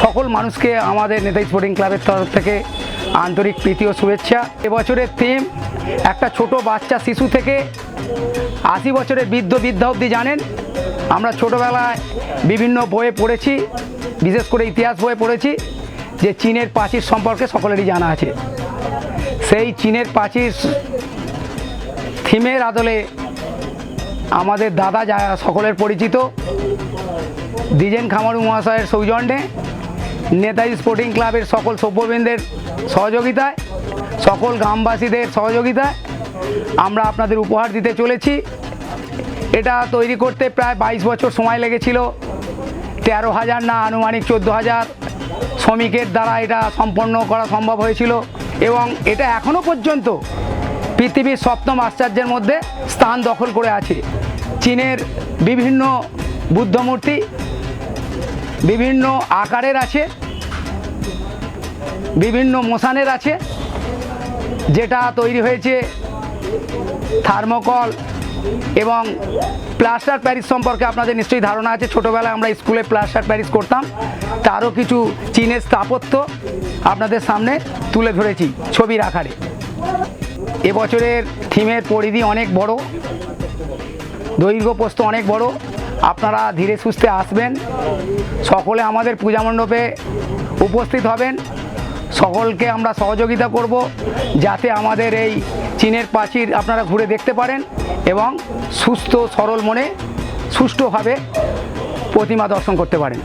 সকল মানুষকে আমাদের নেতাজি স্পোর্টিং ক্লাবের তরফ থেকে আন্তরিক প্রীতি ও শুভেচ্ছা। এবছরের থিম একটা ছোট বাচ্চা শিশু থেকে আশি বছরের বৃদ্ধ বৃদ্ধা অবধি জানেন। আমরা ছোটোবেলায় বিভিন্ন বইয়ে পড়েছি, বিশেষ করে ইতিহাস বইয়ে পড়েছি, যে চীনের প্রাচীর সম্পর্কে সকলেরই জানা আছে। সেই চীনের প্রাচীর থিমের আদলে আমাদের দাদা যা সকলের পরিচিত, দ্বিজেন খামারু মহাশয়ের সৌজন্যে নেতাজি স্পোর্টিং ক্লাবের সকল সভ্যবৃন্দের সহযোগিতায়, সকল গ্রামবাসীদের সহযোগিতায় আমরা আপনাদের উপহার দিতে চলেছি। এটা তৈরি করতে প্রায় বাইশ বছর সময় লেগেছিল। তেরো হাজার না আনুমানিক চোদ্দ হাজার শ্রমিকের দ্বারা এটা সম্পন্ন করা সম্ভব হয়েছিল এবং এটা এখনও পর্যন্ত পৃথিবীর সপ্তম আশ্চর্যের মধ্যে স্থান দখল করে আছে। চীনের বিভিন্ন বুদ্ধ মূর্তি বিভিন্ন আকারের আছে, বিভিন্ন মোশানের আছে, যেটা তৈরি হয়েছে থার্মোকল এবং প্লাস্টার প্যারিস সম্পর্কে আপনাদের নিশ্চয়ই ধারণা আছে। ছোটোবেলায় আমরা স্কুলে প্লাস্টার প্যারিস করতাম। তারও কিছু চীনের স্থাপত্য আপনাদের সামনে তুলে ধরেছি ছবির আকারে। এবছরের থিমের পরিধি অনেক বড়, দৈর্ঘ্য প্রস্থ অনেক বড় আপনারা ধীরে সুস্থে আসবেন। সকলে আমাদের পূজা মণ্ডপে উপস্থিত হবেন। সকলকে আমরা সহযোগিতা করব যাতে আমাদের এই চীনের প্রাচীর আপনারা ঘুরে দেখতে পারেন এবং সুস্থ, সরল মনে সুষ্ঠুভাবে প্রতিমা দর্শন করতে পারেন।